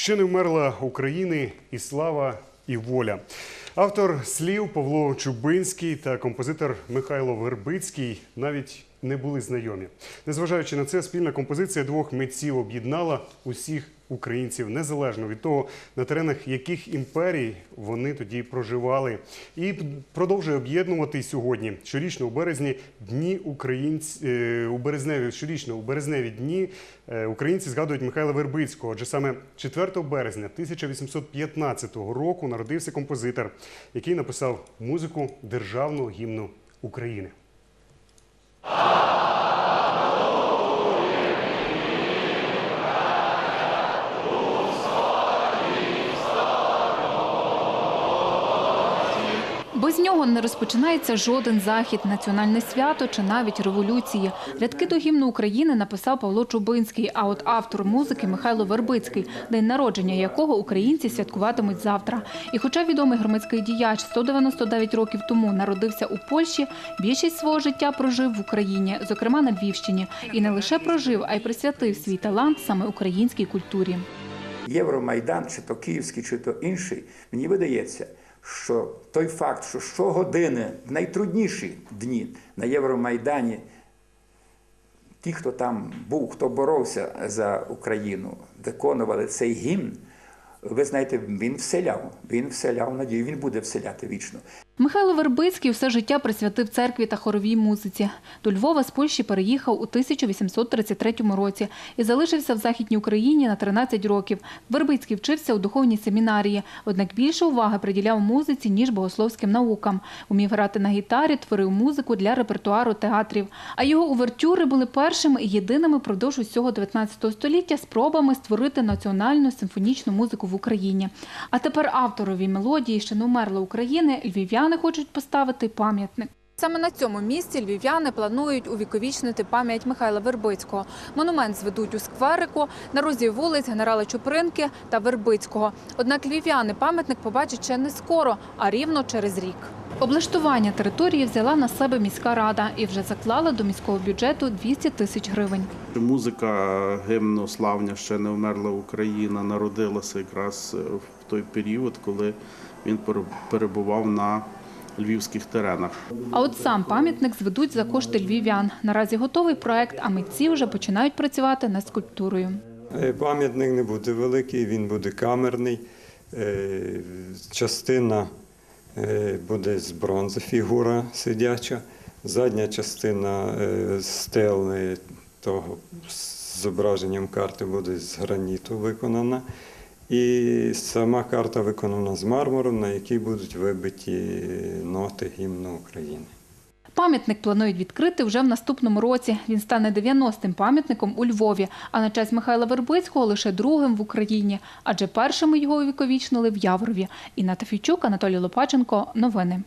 Ще не вмерла України і слава, і воля. Автор слів Павло Чубинський та композитор Михайло Вербицький навіть не були знайомі. Незважаючи на це, спільна композиція двох митців об'єднала усіх українців незалежно від того, на теренах яких імперій вони тоді проживали, і продовжує об'єднувати сьогодні. Щорічно у березні дні українці е, у березневі щорічно у березневі дні е, українці згадують Михайла Вербицького. Адже саме 4 березня 1815 року народився композитор, який написав музику державного гімну України. Без нього не розпочинається жоден захід, національне свято чи навіть революції. Рядки до гімну України написав Павло Чубинський, а от автор музики Михайло Вербицький, день народження якого українці святкуватимуть завтра. І хоча відомий громадський діяч 199 років тому народився у Польщі, більшість свого життя прожив в Україні, зокрема на Львівщині. І не лише прожив, а й присвятив свій талант саме українській культурі. Євромайдан, чи то київський, чи то інший, мені видається, що той факт, що щогодини, в найтрудніші дні на Євромайдані, ті, хто там був, хто боровся за Україну, виконували цей гімн, ви знаєте, він вселяв, він вселяв надію, він буде вселяти вічно. Михайло Вербицький все життя присвятив церкві та хоровій музиці. До Львова з Польщі переїхав у 1833 році і залишився в Західній Україні на 13 років. Вербицький вчився у духовній семінарії, однак більше уваги приділяв музиці, ніж богословським наукам. Умів грати на гітарі, творив музику для репертуару театрів. А його увертюри були першими і єдиними продовж усього 19 століття спробами створити національну симфонічну музику в Україні. А тепер авторові мелодії ще не вмерла України. Львів'яни хочуть поставити пам'ятник. Саме на цьому місці львів'яни планують увіковічнити пам'ять Михайла Вербицького. Монумент зведуть у скверику на розі вулиць генерала Чупринки та Вербицького. Однак львів'яни пам'ятник побачать ще не скоро, а рівно через рік. Облаштування території взяла на себе міська рада і вже заклала до міського бюджету 200 тисяч гривень. Музика гімну Славня ще не вмерла Україна народилася якраз в той період, коли він пере- перебував на львівських теренах. А от сам пам'ятник зведуть за кошти львів'ян. Наразі готовий проект, а митці вже починають працювати над скульптурою. Е, Пам'ятник не буде великий, він буде камерний. Е, Частина е, буде з бронзи, фігура сидяча. Задня частина стели того з зображенням карти буде з граніту виконана. І сама карта виконана з мармуру, на якій будуть вибиті ноти гімну України. Пам'ятник планують відкрити вже в наступному році. Він стане 90-м пам'ятником у Львові, а на честь Михайла Вербицького лише другим в Україні, адже першими його увіковічнили в Яврові. Інна Тафійчук, Анатолій Лопаченко. Новини.